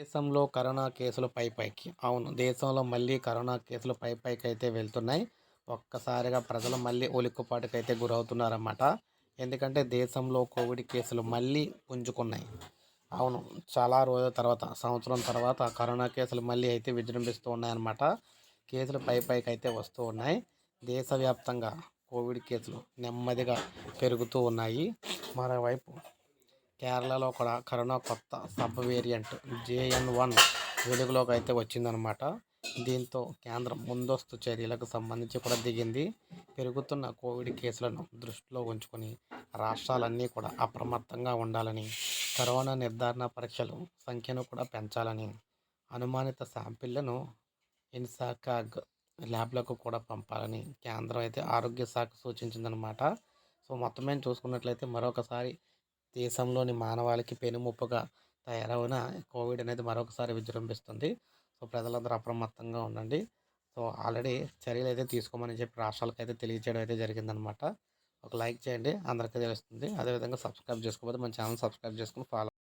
దేశంలో కరోనా కేసులు పై పైకి. అవును దేశంలో మళ్ళీ కరోనా కేసులు పై పైకి అయితే వెళ్తున్నాయి. ఒక్కసారిగా ప్రజలు మళ్ళీ ఉలిక్కుపాటుకైతే గురవుతున్నారన్నమాట. ఎందుకంటే దేశంలో కోవిడ్ కేసులు మళ్ళీ పుంజుకున్నాయి. అవును చాలా రోజుల తర్వాత సంవత్సరం తర్వాత కరోనా కేసులు మళ్ళీ అయితే విజృంభిస్తూ ఉన్నాయన్నమాట. కేసులు పై పైకి అయితే వస్తూ ఉన్నాయి. దేశవ్యాప్తంగా కోవిడ్ కేసులు నెమ్మదిగా పెరుగుతూ ఉన్నాయి. మరోవైపు కేరళలో కూడా కరోనా కొత్త సబ్ వేరియంట్ జేఎన్ వన్ వెలుగులోకి అయితే వచ్చిందనమాట దీంతో కేంద్రం ముందస్తు చర్యలకు సంబంధించి కూడా దిగింది. పెరుగుతున్న కోవిడ్ కేసులను దృష్టిలో ఉంచుకొని రాష్ట్రాలన్నీ కూడా అప్రమత్తంగా ఉండాలని కరోనా నిర్ధారణ పరీక్షలు సంఖ్యను కూడా పెంచాలని అనుమానిత శాంపిళ్ళను ఇన్సాకాగ్ ల్యాబ్లకు కూడా పంపాలని కేంద్రం అయితే ఆరోగ్య శాఖ సూచించిందనమాట సో మొత్తం మేము చూసుకున్నట్లయితే మరొకసారి దేశంలోని మానవాళికి పెనుముప్పుగా తయారవున కోవిడ్ అనేది మరొకసారి విజృంభిస్తుంది. సో ప్రజలందరూ అప్రమత్తంగా ఉండండి. సో ఆల్రెడీ చర్యలు అయితే తీసుకోమని చెప్పి రాష్ట్రాలకు అయితే తెలియజేయడం అయితే జరిగిందనమాట. ఒక లైక్ చేయండి. అందరికీ తెలుస్తుంది. అదేవిధంగా సబ్స్క్రైబ్ చేసుకోకపోతే మన ఛానల్ సబ్స్క్రైబ్ చేసుకుని ఫాలో